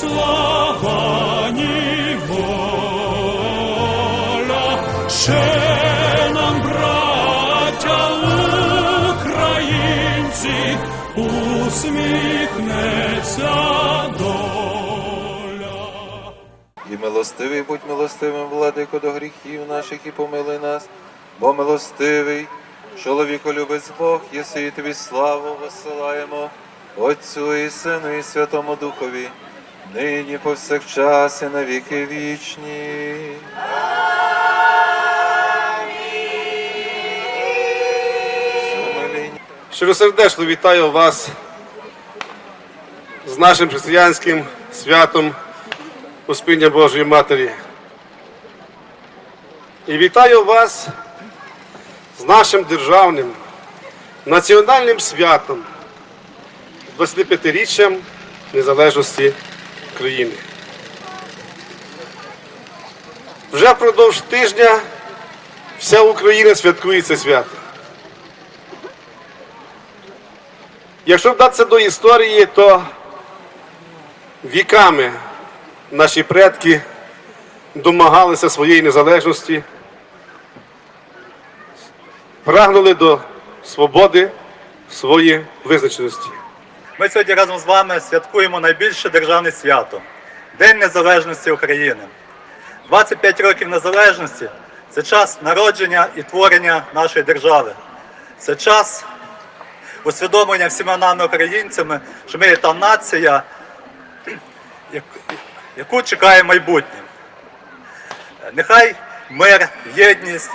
слава, ще нам, браття українці, усміхнеться. І милостивий будь милостивим, владико, до гріхів наших і помили нас, бо милостивий, чоловіко любець Бог, єси і тобі славу висилаємо, Отцю і Сину, і Святому Духові, нині повсякчас і на віки вічні. Щиросердечно вітаю вас з нашим християнським святом Успіння Божої Матері. І вітаю вас з нашим державним національним святом 25-річчям незалежності країни. Вже впродовж тижня вся Україна святкує це свято. Якщо вдатися до історії, то віками наші предки домагалися своєї незалежності, прагнули до свободи своєї визначеності. Ми сьогодні разом з вами святкуємо найбільше державне свято День Незалежності України. 25 років незалежності це час народження і творення нашої держави. Це час усвідомлення всіма нами українцями, що ми є та нація, яку чекає майбутнє. Нехай мир, єдність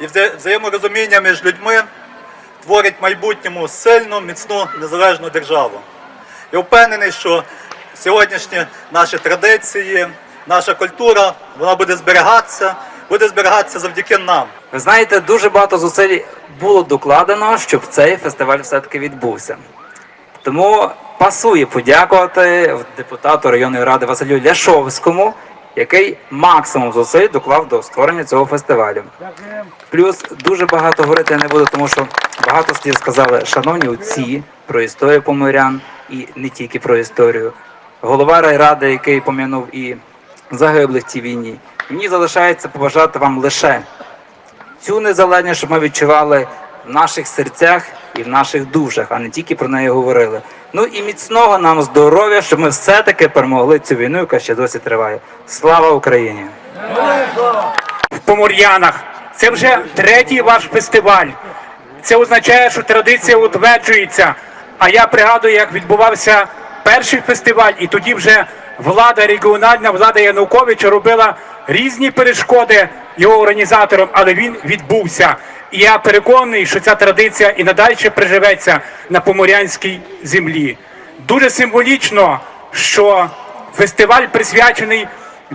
і взаєморозуміння між людьми творить майбутньому сильну, міцну, незалежну державу. Я впевнений, що сьогоднішні наші традиції, наша культура, вона буде зберігатися, буде зберігатися завдяки нам. Ви знаєте, дуже багато зусиль було докладено, щоб цей фестиваль все-таки відбувся. Тому пасує подякувати депутату районної ради Василю Ляшовському, який максимум зусиль доклав до створення цього фестивалю. Плюс дуже багато говорити я не буду, тому що багато слів сказали шановні отці про історію поморян і не тільки про історію. Голова райради, який пом'янув і загиблих цій війні. Мені залишається побажати вам лише цю незалежність, щоб ми відчували в наших серцях і в наших душах, а не тільки про неї говорили. Ну і міцного нам здоров'я, щоб ми все-таки перемогли цю війну, яка ще досі триває. Слава Україні! в Помор'янах. Це вже третій ваш фестиваль. Це означає, що традиція утверджується. А я пригадую, як відбувався перший фестиваль, і тоді вже влада регіональна, влада Януковича робила різні перешкоди його організаторам, але він відбувся. Я переконаний, що ця традиція і надалі приживеться на поморянській землі. Дуже символічно, що фестиваль присвячений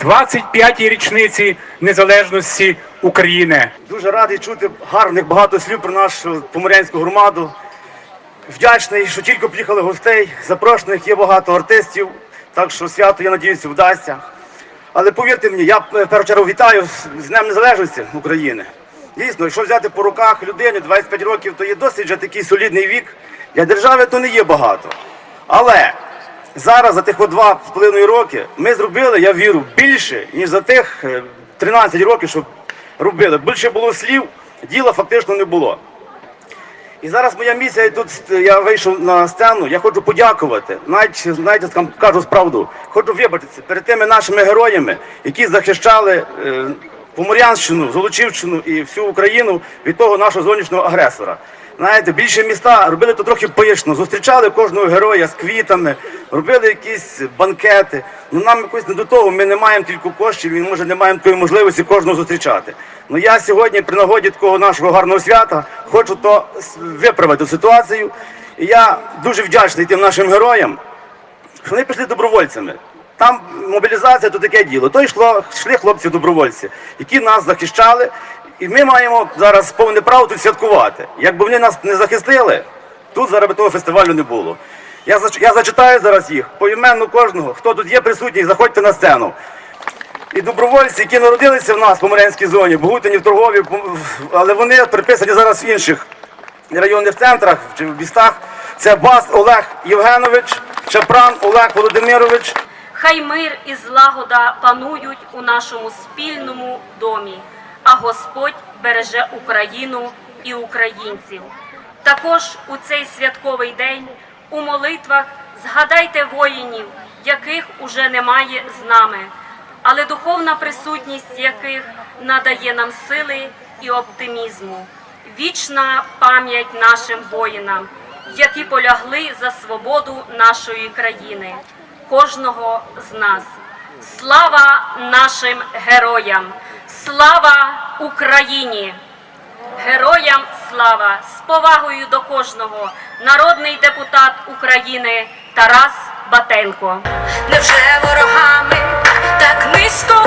25-й річниці незалежності України. Дуже радий чути гарних багато слів про нашу поморянську громаду. Вдячний, що тільки приїхали гостей. Запрошених є багато артистів, так що свято, я надіюся, вдасться. Але повірте мені, я е, в першу чергу вітаю з Днем Незалежності України. Дійсно, якщо взяти по руках людини 25 років, то є досить вже такий солідний вік. Для держави то не є багато. Але зараз за тих два з половиною роки ми зробили, я вірю, більше, ніж за тих е, 13 років, що робили. Більше було слів, діла фактично не було. І зараз моя місія, тут я вийшов на сцену, я хочу подякувати. Навіть, знаєте, кажу справду, хочу вибачитися перед тими нашими героями, які захищали е, Поморянщину, Золочівщину і всю Україну від того нашого зовнішнього агресора. Знаєте, більше міста робили то трохи пишно, зустрічали кожного героя з квітами, робили якісь банкети. Ну нам якось не до того, ми не маємо тільки коштів, і може не маємо такої можливості кожного зустрічати. Ну я сьогодні при нагоді такого нашого гарного свята хочу то виправити ситуацію. І я дуже вдячний тим нашим героям, що вони пішли добровольцями. Там мобілізація то таке діло. То йшло, йшли хлопці-добровольці, які нас захищали. І ми маємо зараз повне право тут святкувати. Якби вони нас не захистили, тут зараз би того фестивалю не було. Я, я зачитаю зараз їх поіменно кожного, хто тут є присутній, заходьте на сцену. І добровольці, які народилися в нас в Поморянській зоні, Богутині, в Торгові, але вони приписані зараз в інших районних центрах чи в містах. Це Бас Олег Євгенович, Чапран Олег Володимирович, Хай мир і злагода панують у нашому спільному домі, а Господь береже Україну і українців. Також у цей святковий день у молитвах згадайте воїнів, яких уже немає з нами, але духовна присутність яких надає нам сили і оптимізму. Вічна пам'ять нашим воїнам, які полягли за свободу нашої країни, кожного з нас. Слава нашим героям! Слава Україні! Героям слава! З повагою до кожного! Народний депутат України Тарас Батенко. Невже ворогами так низько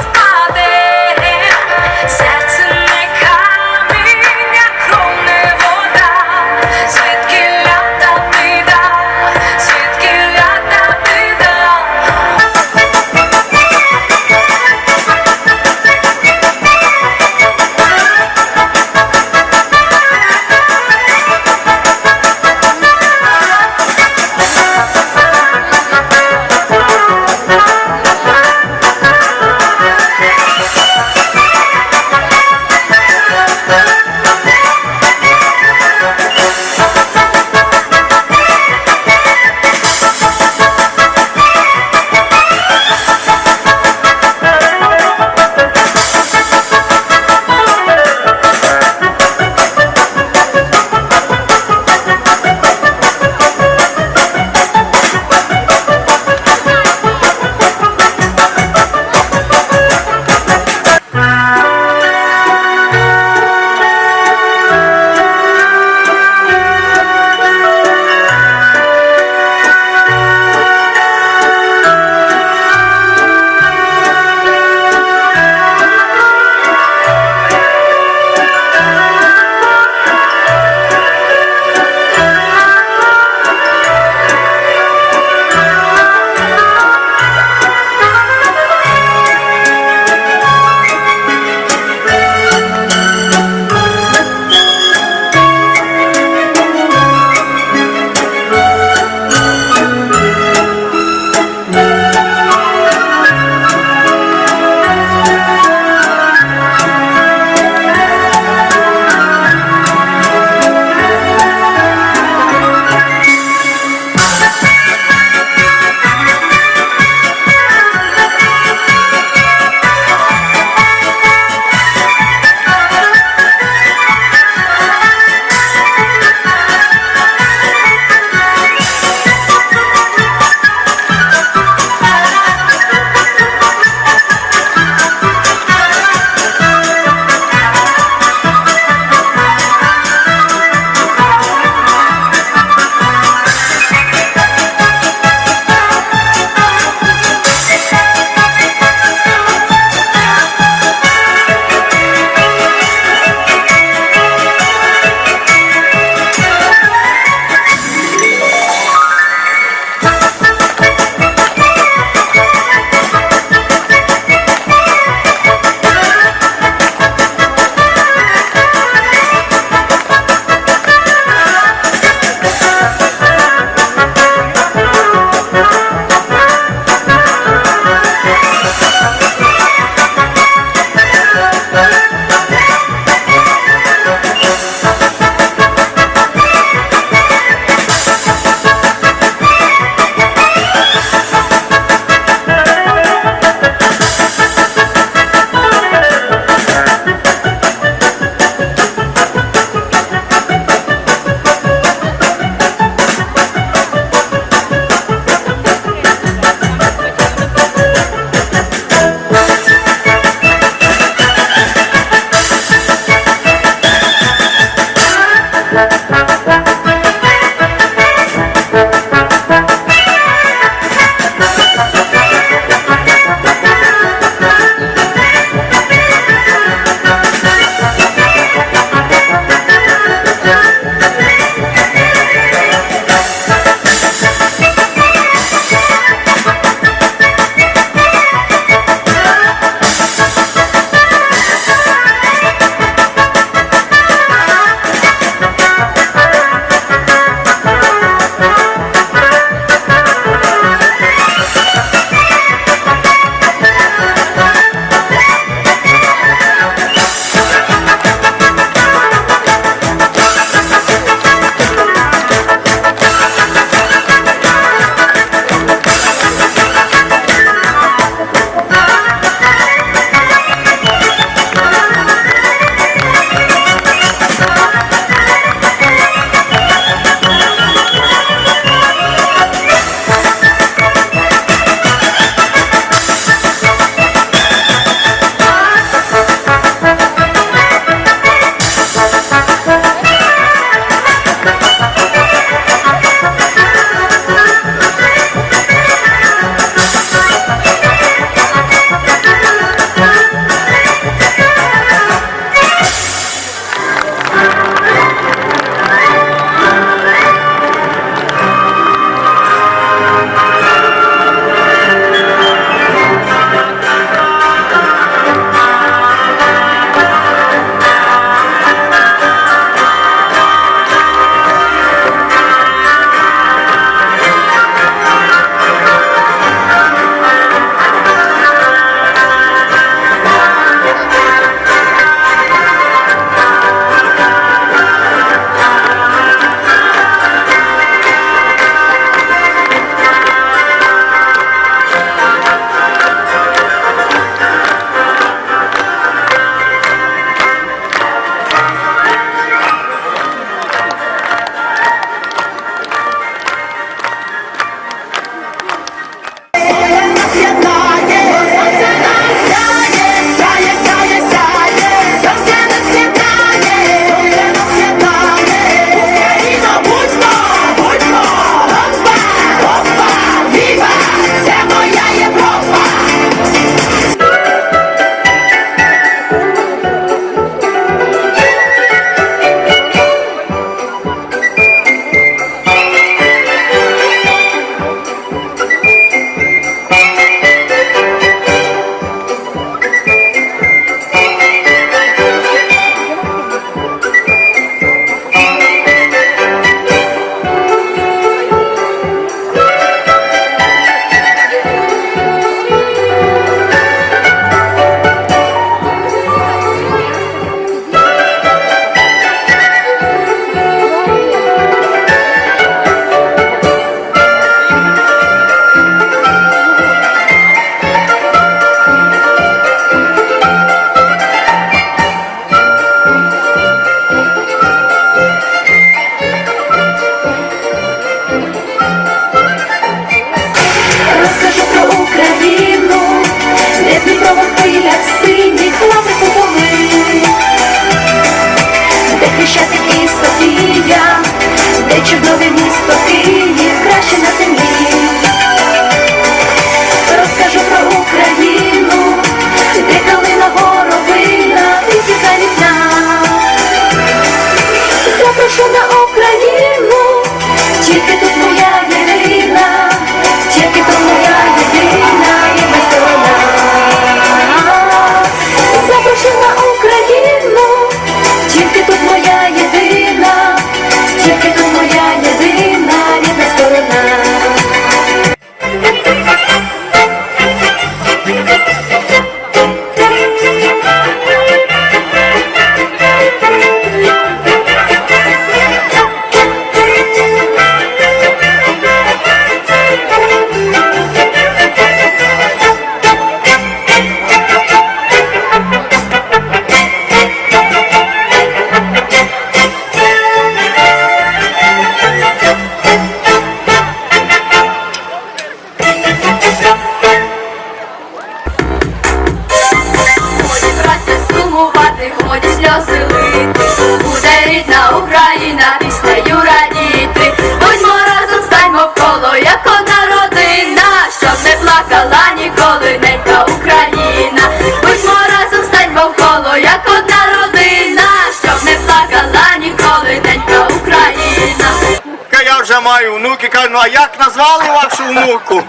кажу, ну а як назвали вашу внуку?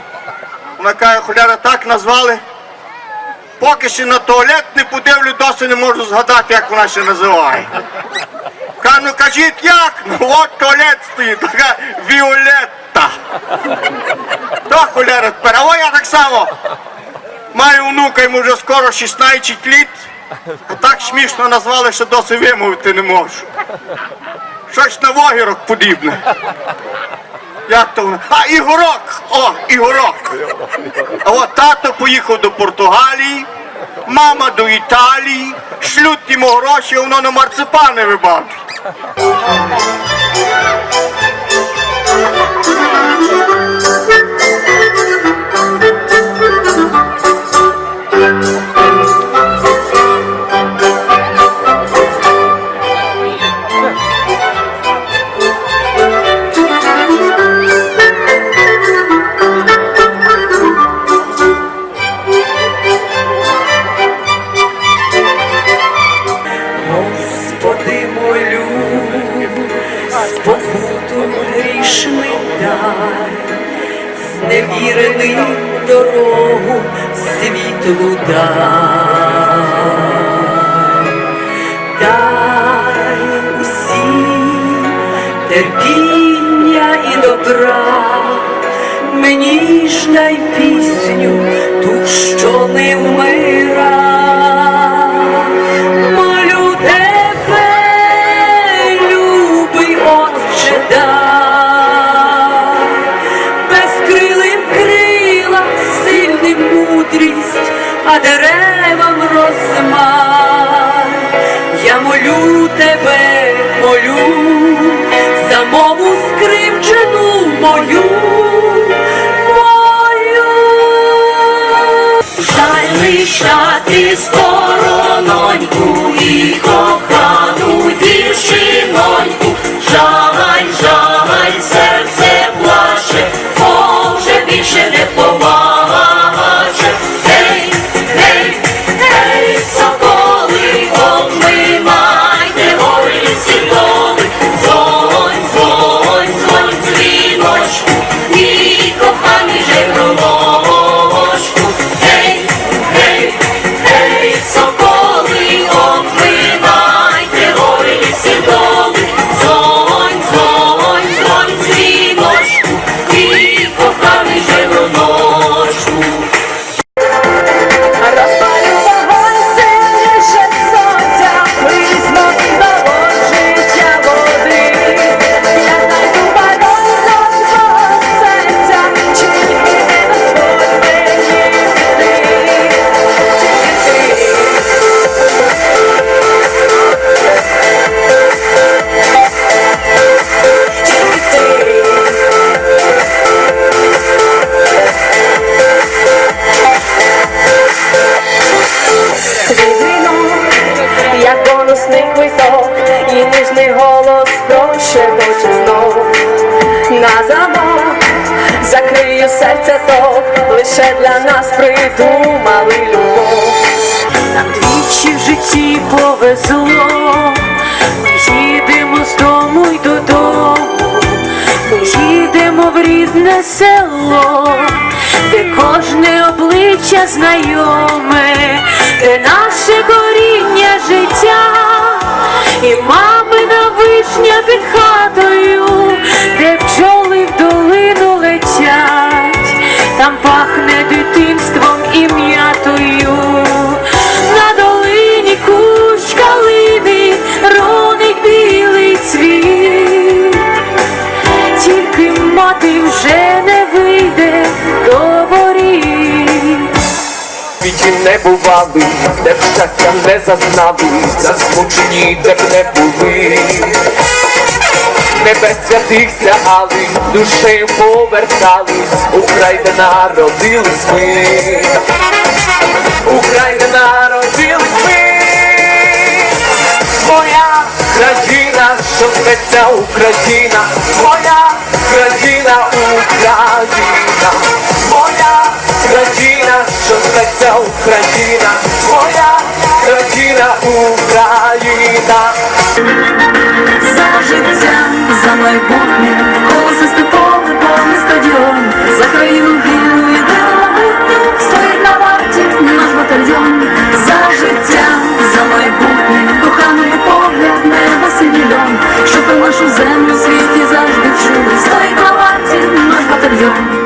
Вона каже, холяра, так назвали. Поки ще на туалет не подивлю, досі не можу згадати, як вона ще називає. Кажу, ну кажіть як? Ну от туалет стоїть, така Віолетта. То холяра тепер. А я так само. Маю внука, йому вже скоро 16 літ. А так смішно назвали, що досі вимовити не можу. Щось на вогірок подібне. Як то воно? А, Ігорок! О, Ігорок! А от тато поїхав до Португалії, мама до Італії, шлють йому гроші, воно на марципани. Господи, мені й пісню, ту, що не вмира. Квиток, і ніжний голос прошепоче знов на замок, закрию серце то, лише для нас придумали любов. Нам двічі в житті повезло, ми їдемо з дому й додому, ми їдемо в рідне село, де кожне обличчя знайоме, де наше коріння життя, і мамина вишня під хатою, де пчоли в долину летять, там пахне дитинством і Світі не бували, де б щастя не зазнали, засмучені, де б не були. Небес святих сягали, душею повертались, у край, народились ми. У край, народились ми. Моя країна, що зветься Україна, моя країна, Україна, моя Країна, що зветься Україна, моя країна, Україна. За життя, за майбутнє, голосисте поле, повний стадіон, за країну вільну і дивовитню, стоїть на варті наш батальйон. За життя, за майбутнє, коханий погляд, неба синій дом, що про нашу землю світі завжди чули, стоїть на варті наш батальйон.